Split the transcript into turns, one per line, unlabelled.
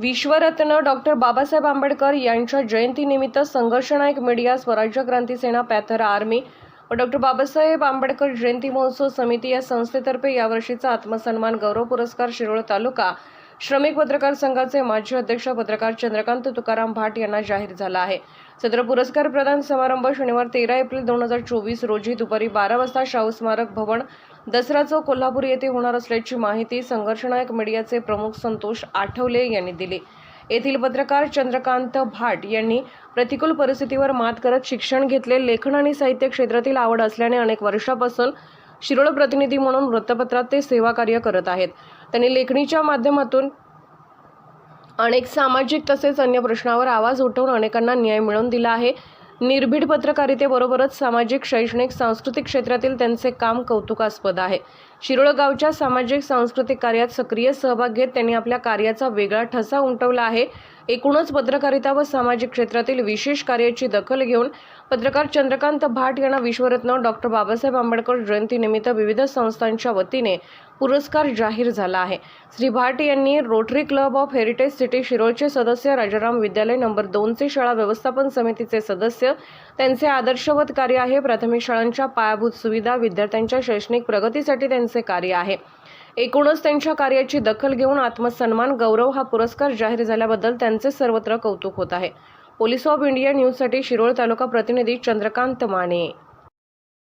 विश्वरत्न doctor Babasaheb Ambedkar यांच्या जयंतीनिमित्त Sangharshnayak media Swarajya Kranti Sena panther army व डॉक्टर बाबासाहेब आंबेडकर जयंती महोत्सव समिती या संस्थेतर्फे यावर्षीचा आत्मसन्मान गौरव पुरस्कार शिरोळ तालुका श्रमिक पत्रकार संघाचे माजी अध्यक्ष पत्रकार चंद्रकांत तुकाराम भाट यांना जाहीर झाला आहे. सदर पुरस्कार प्रदान समारंभ शनिवार तेरा एप्रिल दोन हजार चोवीस रोजी दुपारी बारा वाजता शाहू स्मारक भवन दसरा चौक कोल्हापूर येथे होणार असल्याची माहिती संघर्षनायक मीडियाचे प्रमुख संतोष आठवले यांनी दिली. येथील पत्रकार चंद्रकांत भाट यांनी प्रतिकूल परिस्थितीवर मात करत शिक्षण घेतले. लेखन आणि साहित्य क्षेत्रातील आवड असल्याने अनेक वर्षापासून शिरोळ प्रतिनिधी म्हणून वृत्तपत्रात ते सेवा कार्य करत आहेत. त्यांनी लेखणीच्या माध्यमातून अनेक सामाजिक तसेच अन्य प्रश्नावर आवाज उठवून अनेकांना न्याय मिळवून दिला आहे. निर्भीड पत्रकारितेबरोबरच सामाजिक शैक्षणिक सांस्कृतिक क्षेत्रातील त्यांचे काम कौतुकास्पद आहे. शिरोळगावच्या सामाजिक सांस्कृतिक कार्यात सक्रिय सहभाग घेत त्यांनी आपल्या कार्याचा वेगळा ठसा उमटवला आहे. एकूणच पत्रकारिता व सामाजिक क्षेत्रातील विशेष कार्याची दखल घेऊन पत्रकार चंद्रकांत भाट यांना विश्वरत्न डॉक्टर बाबासाहेब आंबेडकर जयंतीनिमित्त विविध संस्थांच्या वतीने पुरस्कार जाहीर झाला आहे. श्री भाट यांनी Rotary Club of heritage city शिरोळचे सदस्य राजाराम विद्यालय नंबर दोनचे शाळा व्यवस्थापन समितीचे सदस्य त्यांचे आदर्शवत कार्य आहे. प्राथमिक शाळांच्या पायाभूत सुविधा विद्यार्थ्यांच्या शैक्षणिक प्रगतीसाठी त्यांचे कार्य आहे. एकूणच त्यांच्या कार्याची दखल घेऊन आत्मसन्मान गौरव हा पुरस्कार जाहीर झाल्याबद्दल त्यांचे सर्वत्र कौतुक होत आहे. पोलीस ऑफ इंडिया न्यूजसाठी शिरोळ तालुका प्रतिनिधी चंद्रकांत माने.